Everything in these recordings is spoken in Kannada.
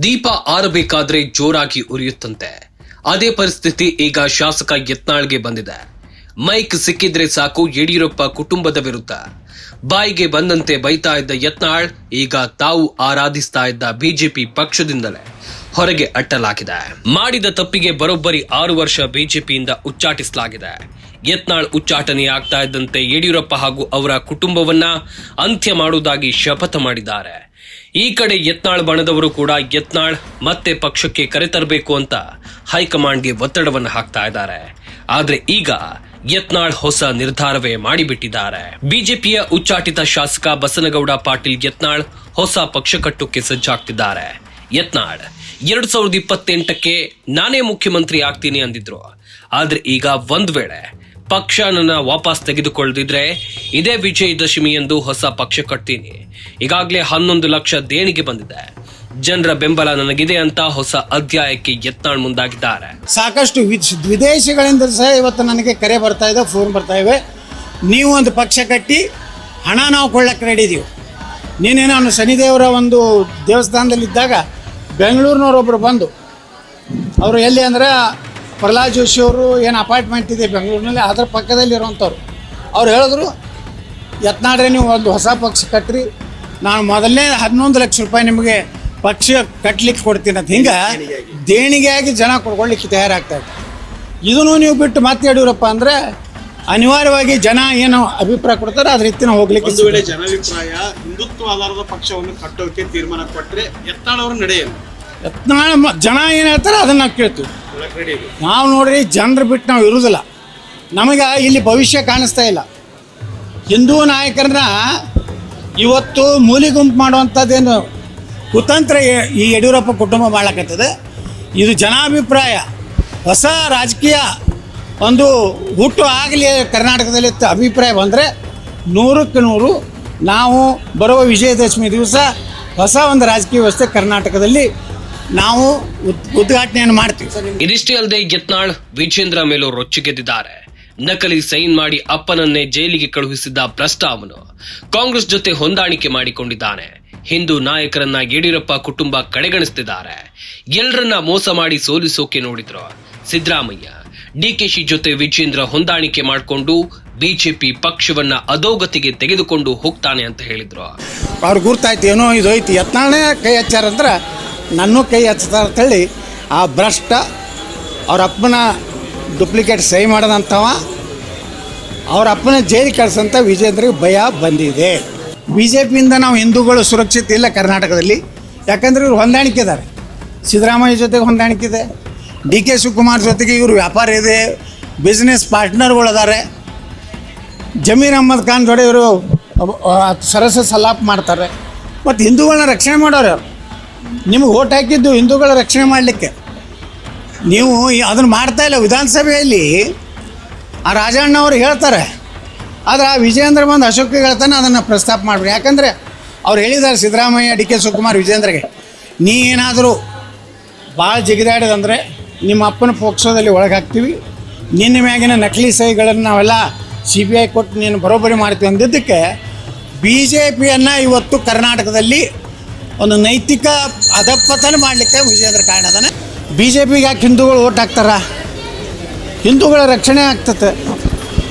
ದೀಪ ಆರಬೇಕಾದ್ರೆ ಜೋರಾಗಿ ಉರಿಯುತ್ತಂತೆ. ಅದೇ ಪರಿಸ್ಥಿತಿ ಈಗ ಶಾಸಕ ಯತ್ನಾಳ್ಗೆ ಬಂದಿದೆ. ಮೈಕ್ ಸಿಕ್ಕಿದ್ರೆ ಸಾಕು ಯಡಿಯೂರಪ್ಪ ಕುಟುಂಬದ ವಿರುದ್ಧ. ಬಾಯಿಗೆ ಬಂದಂತೆ ಬೈತಾ ಇದ್ದ ಯತ್ನಾಳ್ ಈಗ ತಾವು ಆರಾಧಿಸ್ತಾ ಇದ್ದ ಬಿಜೆಪಿ ಪಕ್ಷದಿಂದಲೇ ಹೊರಗೆ ಅಟ್ಟಲಾಗಿದೆ. ಮಾಡಿದ ತಪ್ಪಿಗೆ ಬರೋಬ್ಬರಿ ಆರು ವರ್ಷ ಬಿಜೆಪಿಯಿಂದ ಉಚ್ಚಾಟಿಸಲಾಗಿದೆ. ಯತ್ನಾಳ್ ಉಚ್ಚಾಟನೆ ಆಗ್ತಾ ಇದ್ದಂತೆ ಯಡಿಯೂರಪ್ಪ ಹಾಗೂ ಅವರ ಕುಟುಂಬವನ್ನ ಅಂತ್ಯ ಮಾಡುವುದಾಗಿ ಶಪಥ ಮಾಡಿದ್ದಾರೆ. ಈ ಕಡೆ ಯತ್ನಾಳ್ ಬಣದವರು ಕೂಡ ಯತ್ನಾಳ್ ಮತ್ತೆ ಪಕ್ಷಕ್ಕೆ ಕರೆತರಬೇಕು ಅಂತ ಹೈಕಮಾಂಡ್ಗೆ ಒತ್ತಡವನ್ನು ಹಾಕ್ತಾ ಇದ್ದಾರೆ. ಆದ್ರೆ ಈಗ ಯತ್ನಾಳ್ ಹೊಸ ನಿರ್ಧಾರವೇ ಮಾಡಿಬಿಟ್ಟಿದ್ದಾರೆ. ಬಿಜೆಪಿಯ ಉಚ್ಚಾಟಿತ ಶಾಸಕ ಬಸನಗೌಡ ಪಾಟೀಲ್ ಯತ್ನಾಳ್ ಹೊಸ ಪಕ್ಷ ಕಟ್ಟುಕ್ಕೆ ಸಜ್ಜಾಗ್ತಿದ್ದಾರೆ. ಯತ್ನಾಳ್, ಎರಡ್ ಸಾವಿರದ ಇಪ್ಪತ್ತೆಂಟಕ್ಕೆ ನಾನೇ ಮುಖ್ಯಮಂತ್ರಿ ಆಗ್ತೀನಿ ಅಂದಿದ್ರು. ಆದ್ರೆ ಈಗ ಒಂದ್ ವೇಳೆ ಪಕ್ಷ ನನ್ನ ವಾಪಸ್ ತೆಗೆದುಕೊಳ್ಳದಿದ್ರೆ ಇದೇ ವಿಜಯದಶಮಿ ಎಂದು ಹೊಸ ಪಕ್ಷ ಕಟ್ತೀನಿ. ಈಗಾಗಲೇ ಹನ್ನೊಂದು ಲಕ್ಷ ದೇಣಿಗೆ ಬಂದಿದೆ. ಜನರ ಬೆಂಬಲ ನನಗಿದೆ ಅಂತ ಹೊಸ ಅಧ್ಯಾಯಕ್ಕೆ ಯತ್ನಾಳ್ ಮುಂದಾಗಿದ್ದಾರೆ. ಸಾಕಷ್ಟು ವಿದ್- ವಿದೇಶಗಳಿಂದ ಸಹ ಇವತ್ತು ನನಗೆ ಕರೆ ಬರ್ತಾ ಇದೆ, ಫೋನ್ ಬರ್ತಾ ಇವೆ. ನೀವು ಒಂದು ಪಕ್ಷ ಕಟ್ಟಿ ಹಣ ನಾವು ಕೊಳ್ಳಕ್ಕೆ ರೆಡಿ ಇದೀವಿ. ನೀನೇ ನಾನು ಶನಿದೇವರ ಒಂದು ದೇವಸ್ಥಾನದಲ್ಲಿದ್ದಾಗ ಬೆಂಗಳೂರಿನವರೊಬ್ಬರು ಬಂದು, ಅವರು ಎಲ್ಲಿ ಅಂದ್ರೆ ಪ್ರಹ್ಲಾದ್ ಜೋಶಿ ಅವರು ಏನು ಅಪಾರ್ಟ್ಮೆಂಟ್ ಇದೆ ಬೆಂಗಳೂರಿನಲ್ಲಿ ಅದರ ಪಕ್ಕದಲ್ಲಿ ಇರೋವಂಥವ್ರು ಅವ್ರು ಹೇಳಿದ್ರು ಯತ್ನಾಡ್ರೆ ನೀವು ಒಂದು ಹೊಸ ಪಕ್ಷ ಕಟ್ಟ್ರಿ ನಾನು ಮೊದಲನೇ ಹನ್ನೊಂದು ಲಕ್ಷ ರೂಪಾಯಿ ನಿಮಗೆ ಪಕ್ಷ ಕಟ್ಟಲಿಕ್ಕೆ ಕೊಡ್ತೀನಿ ಅಂತ. ಹಿಂಗೆ ದೇಣಿಗೆಯಾಗಿ. ಜನ ಕೊಡ್ಕೊಳ್ಳಿಕ್ಕೆ ತಯಾರಾಗ್ತಾ ಇದೆ ಇದನ್ನು ನೀವು ಬಿಟ್ಟು ಮತ್ತೆ ಯಡಿಯೂರಪ್ಪ ಅಂದರೆ ಅನಿವಾರ್ಯವಾಗಿ ಜನ ಏನು ಅಭಿಪ್ರಾಯ ಕೊಡ್ತಾರೆ ಅದ್ರ ರೀತಿ ನಾವು ಹೋಗ್ಲಿಕ್ಕೆ ಒಂದು ವೇಳೆ ಜನಾಭಿಪ್ರಾಯ ಹಿಂದುತ್ವ ಆಧಾರದ ಪಕ್ಷವನ್ನು ಕಟ್ಟೋಕೆ ತೀರ್ಮಾನ ಕೊಟ್ಟರೆ ನಡೆಯಲ್ಲ ಯತ್ನಾಳ ಜನ ಏನು ಹೇಳ್ತಾರೆ ಅದನ್ನು ನಾವು ಕೇಳ್ತೀವಿ. ನಾವು ನೋಡ್ರಿ ಜನರು ಬಿಟ್ಟು ನಾವು ಇರುವುದಿಲ್ಲ. ನಮಗೆ ಇಲ್ಲಿ ಭವಿಷ್ಯ ಕಾಣಿಸ್ತಾ ಇಲ್ಲ. ಹಿಂದೂ ನಾಯಕರನ್ನ ಇವತ್ತು ಮೂಲಿ ಗುಂಪು ಮಾಡುವಂಥದ್ದೇನು ಕುತಂತ್ರ ಈ ಯಡಿಯೂರಪ್ಪ ಕುಟುಂಬ ಮಾಡಕತ್ತದೆ ಇದು ಜನಾಭಿಪ್ರಾಯ. ಹೊಸ ರಾಜಕೀಯ ಒಂದು ಹುಟ್ಟು ಆಗಲಿ ಕರ್ನಾಟಕದಲ್ಲಿ ಅಭಿಪ್ರಾಯ ಬಂದರೆ ನೂರಕ್ಕೆ ನೂರು ನಾವು ಬರುವ ವಿಜಯದಶಮಿ ದಿವಸ ಹೊಸ ಒಂದು ರಾಜಕೀಯ ವ್ಯವಸ್ಥೆ ಕರ್ನಾಟಕದಲ್ಲಿ ನಾವು ಉದ್ ಉದ್ಘಾಟನೆಯನ್ನು ಮಾಡ್ತೀವಿ. ಇದಿಷ್ಟೇ ಅಲ್ಲದೆ ಯತ್ನಾಳ್ ವಿಜೇಂದ್ರ ಮೇಲೂ ರೊಚ್ಚಿಗೆದ್ದಿದ್ದಾರೆ. ನಕಲಿ ಸೈನ್ ಮಾಡಿ ಅಪ್ಪನನ್ನೇ ಜೈಲಿಗೆ ಕಳುಹಿಸಿದ್ದ ಭ್ರಷ್ಟ ಅವನು ಕಾಂಗ್ರೆಸ್ ಜೊತೆ ಹೊಂದಾಣಿಕೆ ಮಾಡಿಕೊಂಡಿದ್ದಾನೆ. ಹಿಂದೂ ನಾಯಕರನ್ನ ಯಡಿಯೂರಪ್ಪ ಕುಟುಂಬ ಕಡೆಗಣಿಸುತ್ತಿದ್ದಾರೆ ಎಲ್ಲರನ್ನ ಮೋಸ ಮಾಡಿ ಸೋಲಿಸೋಕೆ ನೋಡಿದ್ರು. ಸಿದ್ದರಾಮಯ್ಯ ಡಿಕೆಶಿ ಜೊತೆ ವಿಜೇಂದ್ರ ಹೊಂದಾಣಿಕೆ ಮಾಡಿಕೊಂಡು ಬಿಜೆಪಿ ಪಕ್ಷವನ್ನ ಅಧೋಗತಿಗೆ ತೆಗೆದುಕೊಂಡು ಹೋಗ್ತಾನೆ ಅಂತ ಹೇಳಿದ್ರು. ಅವ್ರು ಗುರ್ತಾಯ್ತು ಏನೋ ಇದು ಐತಿ. ಯತ್ನಾಳೆ ಕೈ ಹಚ್ಚಾರಂದ್ರೆ ನನ್ನೂ ಕೈ ಹಚ್ತಾರೆ ಅಂತೇಳಿ ಆ ಭ್ರಷ್ಟ ಅವ್ರ ಅಪ್ಪನ ಡುಪ್ಲಿಕೇಟ್ ಸಹಿ ಮಾಡದಂಥವ ಅವ್ರ ಅಪ್ಪನ ಜೈಲಿಗೆ ಕಳ್ಸಂತ ವಿಜೇಂದ್ರಿಗೆ ಭಯ ಬಂದಿದೆ. ಬಿ ಜೆ ಪಿಯಿಂದ ನಾವು ಹಿಂದೂಗಳು ಸುರಕ್ಷಿತ ಇಲ್ಲ ಕರ್ನಾಟಕದಲ್ಲಿ. ಯಾಕಂದ್ರೆ ಇವ್ರು ಹೊಂದಾಣಿಕೆ ಇದ್ದಾರೆ ಸಿದ್ದರಾಮಯ್ಯ ಜೊತೆಗೆ ಹೊಂದಾಣಿಕೆ ಇದೆ ಡಿ ಕೆ ಶಿವಕುಮಾರ್ ಜೊತೆಗೆ ಇವರು ವ್ಯಾಪಾರ ಇದೆ. ಬಿಸ್ನೆಸ್ ಪಾರ್ಟ್ನರ್ಗಳು ಅದಾರೆ ಜಮೀರ್ ಅಹಮದ್ ಖಾನ್ ಜೋಡಿ ಇವರು ಸರಸ ಸಲಾಪ್ ಮಾಡ್ತಾರೆ. ಮತ್ತು ಹಿಂದೂಗಳನ್ನ ರಕ್ಷಣೆ ಮಾಡೋರು ಅವ್ರು ನಿಮಗೆ ಓಟ್ ಹಾಕಿದ್ದು ಹಿಂದೂಗಳ ರಕ್ಷಣೆ ಮಾಡಲಿಕ್ಕೆ. ನೀವು ಅದನ್ನು ಮಾಡ್ತಾ ಇಲ್ಲ ವಿಧಾನಸಭೆಯಲ್ಲಿ, ಆ ರಾಜಣ್ಣ ಅವರು ಹೇಳ್ತಾರೆ. ಆದರೆ ಆ ವಿಜಯೇಂದ್ರ ಬಂದು ಅಶೋಕ್ ಹೇಳ್ತಾನೆ, ಅದನ್ನು ಪ್ರಸ್ತಾಪ ಮಾಡ್ರಿ ಯಾಕಂದರೆ ಅವ್ರು ಹೇಳಿದ್ದಾರೆ ಸಿದ್ದರಾಮಯ್ಯ, ಡಿ ಕೆ ಶಿವಕುಮಾರ್ ವಿಜೇಂದ್ರಗೆ ನೀ ಏನಾದರೂ ಭಾಳ ಜಿಗಿದಾಡಿದಂದರೆ ನಿಮ್ಮ ಅಪ್ಪನ ಪೋಕ್ಸೋದಲ್ಲಿ ಒಳಗೆ ಹಾಕ್ತೀವಿ. ನಿನ್ನ ಮ್ಯಾಗಿನ ನಕಲಿ ಸಹಿಗಳನ್ನು ನಾವೆಲ್ಲ ಸಿ ಬಿ ಐ ಕೊಟ್ಟು ನೀನು ಬರೋಬ್ಬರಿ ಮಾಡ್ತೀವಿ ಅಂದಿದ್ದಕ್ಕೆ, ಬಿ ಜೆ ಪಿಯನ್ನು ಇವತ್ತು ಕರ್ನಾಟಕದಲ್ಲಿ ಒಂದು ನೈತಿಕ ಅಧಪತನ ಮಾಡಲಿಕ್ಕೆ ವಿಜೇಂದ್ರ ಕಾರಣ ಅದಾನೆ. ಬಿ ಜೆ ಪಿಗೆ ಯಾಕೆ ಹಿಂದೂಗಳು ಓಟ್ ಹಾಕ್ತಾರ? ಹಿಂದೂಗಳ ರಕ್ಷಣೆ ಆಗ್ತದೆ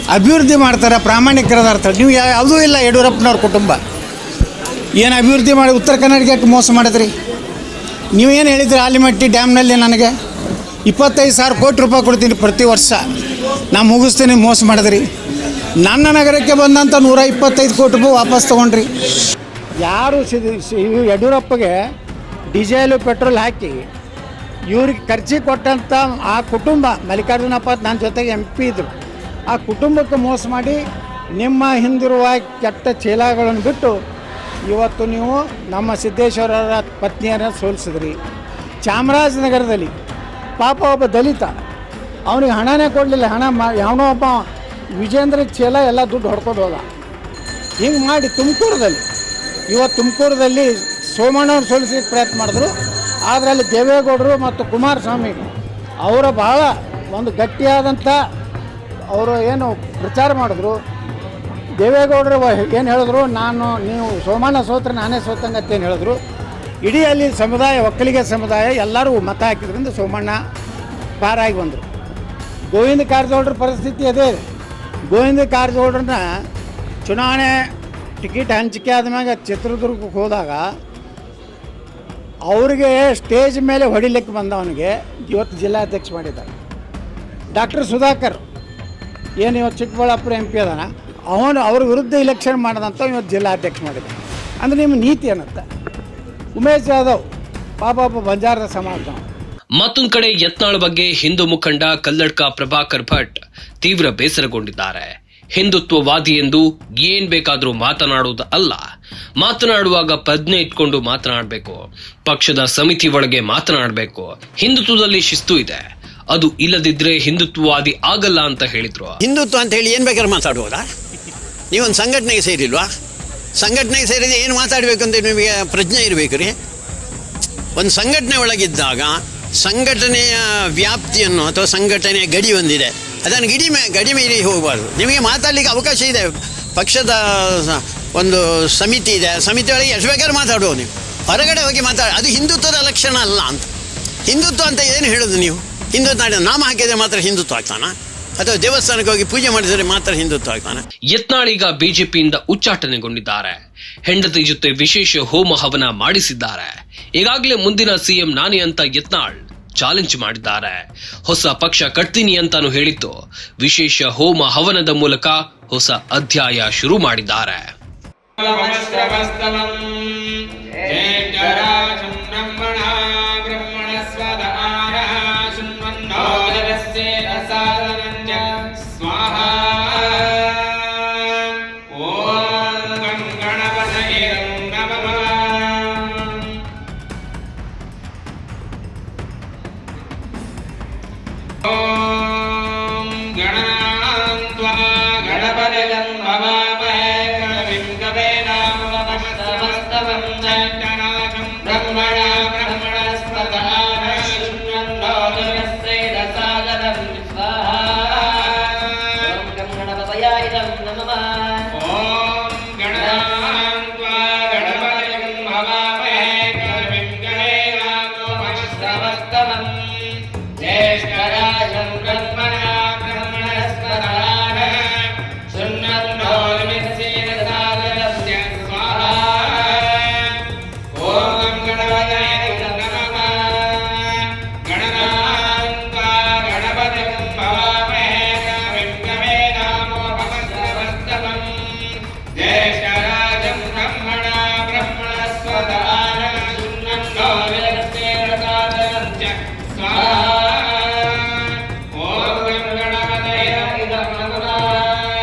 ಅಭಿವೃದ್ಧಿ ಮಾಡ್ತಾರೆ ಪ್ರಾಮಾಣಿಕರದಾರ್ತಾರೆ ನೀವು ಯಾ- ಯಾವುದೂ ಇಲ್ಲ ಯಡಿಯೂರಪ್ಪನವ್ರ ಕುಟುಂಬ. ಏನು ಅಭಿವೃದ್ಧಿ ಮಾಡಿ ಉತ್ತರ ಕನ್ನಡಕ್ಕೆ ಯಾಕೆ ಮೋಸ ಮಾಡಿದ್ರಿ? ನೀವೇನು ಹೇಳಿದ್ರಿ ಆಲಿಮಟ್ಟಿ ಡ್ಯಾಮ್ನಲ್ಲಿ ನನಗೆ? ಇಪ್ಪತ್ತೈದು ಸಾವಿರ ಕೋಟಿ ರೂಪಾಯಿ ಕೊಡ್ತೀನಿ ಪ್ರತಿ ವರ್ಷ. ನಾ ಮುಗಿಸ್ತೀನಿ, ಮೋಸ ಮಾಡಿದ್ರಿ. ನನ್ನ ನಗರಕ್ಕೆ ಬಂದಂಥ ನೂರ ಇಪ್ಪತ್ತೈದು ಕೋಟಿ ರೂಪಾಯಿ ವಾಪಸ್ ತೊಗೊಂಡ್ರಿ. ಯಾರು ಯಡಿಯೂರಪ್ಪಗೆ ಡೀಸೆಲು ಪೆಟ್ರೋಲ್ ಹಾಕಿ ಇವ್ರಿಗೆ ಖರ್ಚಿ ಕೊಟ್ಟಂಥ ಆ ಕುಟುಂಬ ಮಲ್ಲಿಕಾರ್ಜುನಪ್ಪ ನನ್ನ ಜೊತೆಗೆ ಎಂ ಪಿ ಇದ್ರು. ಆ ಕುಟುಂಬಕ್ಕೆ ಮೋಸ ಮಾಡಿ ನಿಮ್ಮ ಹಿಂದಿರುವ ಕೆಟ್ಟ ಚೀಲಗಳನ್ನು ಬಿಟ್ಟು ಇವತ್ತು ನೀವು ನಮ್ಮ ಸಿದ್ದೇಶ್ವರರ ಪತ್ನಿಯರ ಸೋಲಿಸಿದ್ರಿ. ಚಾಮರಾಜನಗರದಲ್ಲಿ ಪಾಪ ಒಬ್ಬ ದಲಿತ, ಅವನಿಗೆ ಹಣನೇ ಕೊಡಲಿಲ್ಲ, ಹಣ ಮಾ ಯಾವನೋ ಒಬ್ಬ ವಿಜೇಂದ್ರ ಚೀಲ ಎಲ್ಲ ದುಡ್ಡು ಹೊಡ್ಕೊಂಡು ಹೋದ. ಹಿಂಗೆ ಮಾಡಿ ತುಮಕೂರದಲ್ಲಿ ಇವತ್ತು ತುಮಕೂರದಲ್ಲಿ ಸೋಮಣ್ಣವ್ರು ಸೋಲಿಸಲಿಕ್ಕೆ ಪ್ರಯತ್ನ ಮಾಡಿದ್ರು. ಅದರಲ್ಲಿ ದೇವೇಗೌಡರು ಮತ್ತು ಕುಮಾರಸ್ವಾಮಿ ಅವರ ಭಾಳ ಒಂದು ಗಟ್ಟಿಯಾದಂಥ ಅವರು ಏನು ಪ್ರಚಾರ ಮಾಡಿದ್ರು. ದೇವೇಗೌಡರು ಏನು ಹೇಳಿದ್ರು, ನಾನು ನೀವು ಸೋಮಣ್ಣ ಸೋತ್ರ, ನಾನೇ ಸೋತಂಗತ್ತೆ ಏನು ಹೇಳಿದ್ರು. ಇಡೀ ಅಲ್ಲಿ ಸಮುದಾಯ, ಒಕ್ಕಲಿಗ ಸಮುದಾಯ ಎಲ್ಲರೂ ಮತ ಹಾಕಿದ್ರಿಂದ ಸೋಮಣ್ಣ ಪಾರಾಗಿ ಬಂದರು. ಗೋವಿಂದ ಕಾರಜೋಳರ ಪರಿಸ್ಥಿತಿ ಅದೇ. ಗೋವಿಂದ ಕಾರಜೋಳರನ್ನ ಚುನಾವಣೆ ಟಿಕೆಟ್ ಹಂಚಿಕೆ ಆದ್ಮ್ಯಾಗ ಚಿತ್ರದುರ್ಗಕ್ಕೆ ಹೋದಾಗ ಅವ್ರಿಗೆ ಸ್ಟೇಜ್ ಮೇಲೆ ಹೊಡಿಲಿಕ್ಕೆ ಬಂದವನಿಗೆ ಇವತ್ತು ಜಿಲ್ಲಾಧ್ಯಕ್ಷ ಮಾಡಿದ್ದಾರೆ. ಡಾಕ್ಟರ್ ಸುಧಾಕರ್, ಏನು ಇವತ್ತು ಚಿಕ್ಕಬಳ್ಳಾಪುರ ಎಂ ಪಿ ಅದಾನ, ಅವನು ಅವ್ರ ವಿರುದ್ಧ ಇಲೆಕ್ಷನ್ ಮಾಡಿದಂಥ ಇವತ್ತು ಜಿಲ್ಲಾಧ್ಯಕ್ಷ ಮಾಡಿದ್ದಾನೆ. ಅಂದರೆ ನಿಮ್ಮ ನೀತಿ ಅನ್ನತ್ತೆ ಉಮೇಶ್ ಜಾಧವ್ ಪಾಪ ಬಂಜಾರದ ಸಮಾಜ. ಮತ್ತೊಂದು ಕಡೆ ಯತ್ನಾಳ್ ಬಗ್ಗೆ ಹಿಂದೂ ಮುಖಂಡ ಕಲ್ಲಡ್ಕ ಪ್ರಭಾಕರ್ ಭಟ್ ತೀವ್ರ ಬೇಸರಗೊಂಡಿದ್ದಾರೆ. ಹಿಂದುತ್ವವಾದಿ ಎಂದು ಏನ್ ಬೇಕಾದ್ರೂ ಮಾತನಾಡುವುದು ಅಲ್ಲ ಮಾತನಾಡುವಾಗ ಪ್ರಜ್ಞೆ ಇಟ್ಕೊಂಡು ಮಾತನಾಡಬೇಕು. ಪಕ್ಷದ ಸಮಿತಿ ಒಳಗೆ ಮಾತನಾಡಬೇಕು. ಹಿಂದುತ್ವದಲ್ಲಿ ಶಿಸ್ತು ಇದೆ. ಅದು ಇಲ್ಲದಿದ್ರೆ ಹಿಂದುತ್ವವಾದಿ ಆಗಲ್ಲ ಅಂತ ಹೇಳಿದ್ರು. ಹಿಂದುತ್ವ ಅಂತ ಹೇಳಿ ಏನ್ ಬೇಕಾದ್ರೆ ಮಾತಾಡ್ಬೋದಾ? ನೀವೊಂದು ಸಂಘಟನೆಗೆ ಸೇರಿಲ್ವಾ? ಸಂಘಟನೆಗೆ ಸೇರಿದ್ರೆ ಏನು ಮಾತಾಡಬೇಕು ಅಂತ ನಿಮಗೆ ಪ್ರಜ್ಞೆ ಇರಬೇಕು ರೀ? ಒಂದು ಸಂಘಟನೆ ಒಳಗಿದ್ದಾಗ ಸಂಘಟನೆಯ ವ್ಯಾಪ್ತಿಯನ್ನು ಅಥವಾ ಸಂಘಟನೆಯ ಗಡಿ ಒಂದಿದೆ. ಅದನ್ನು ಗಿಡಿಮೆ ಮೇ ಗಡಿ ಹೋಗಬಾರ್ದು. ನಿಮಗೆ ಮಾತಾಡಲಿಕ್ಕೆ ಅವಕಾಶ ಇದೆ. ಪಕ್ಷದ ಒಂದು ಸಮಿತಿ ಇದೆ. ಸಮಿತಿ ಒಳಗೆ ಎಷ್ಟು ಬೇಕಾದ್ರೂ ಮಾತಾಡುವ ನೀವು? ಹೊರಗಡೆ ಹೋಗಿ ಮಾತಾಡಿ, ಅದು ಹಿಂದುತ್ವದ ಲಕ್ಷಣ ಅಲ್ಲ ಅಂತ. ಹಿಂದುತ್ವ ಅಂತ ಏನು ಹೇಳೋದು ನೀವು? ಹಿಂದುತ್ವ ನಾಮ ಹಾಕಿದರೆ ಮಾತ್ರ ಹಿಂದುತ್ವ ಆಗ್ತಾನ? ಅಥವಾ ದೇವಸ್ಥಾನಕ್ಕೆ ಹೋಗಿ ಪೂಜೆ ಮಾಡಿದರೆ ಮಾತ್ರ ಹಿಂದುತ್ವ ಆಗ್ತಾನೆ? ಯತ್ನಾಳೀಗ ಬಿಜೆಪಿಯಿಂದ ಉಚ್ಚಾಟನೆಗೊಂಡಿದ್ದಾರೆ. ಹೆಂಡತಿ ಜೊತೆ ವಿಶೇಷ ಹೋಮ ಹವನ ಮಾಡಿಸಿದ್ದಾರೆ. ಈಗಾಗಲೇ ಮುಂದಿನ ಸಿಎಂ ನಾನೇ ಅಂತ ಯತ್ನಾಳ್. ಚಾಲೆಂಜ್ ಮಾಡಿದ್ದಾರೆ ಹೊಸ ಪಕ್ಷ ಕಟ್ತೀನಿ ಅಂತಾನು ಹೇಳಿತ್ತು ವಿಶೇಷ ಹೋಮ ಹವನದ ಮೂಲಕ ಹೊಸ ಅಧ್ಯಾಯ ಶುರು ಮಾಡಿದ್ದಾರೆ ప్రణవయాయ నమ.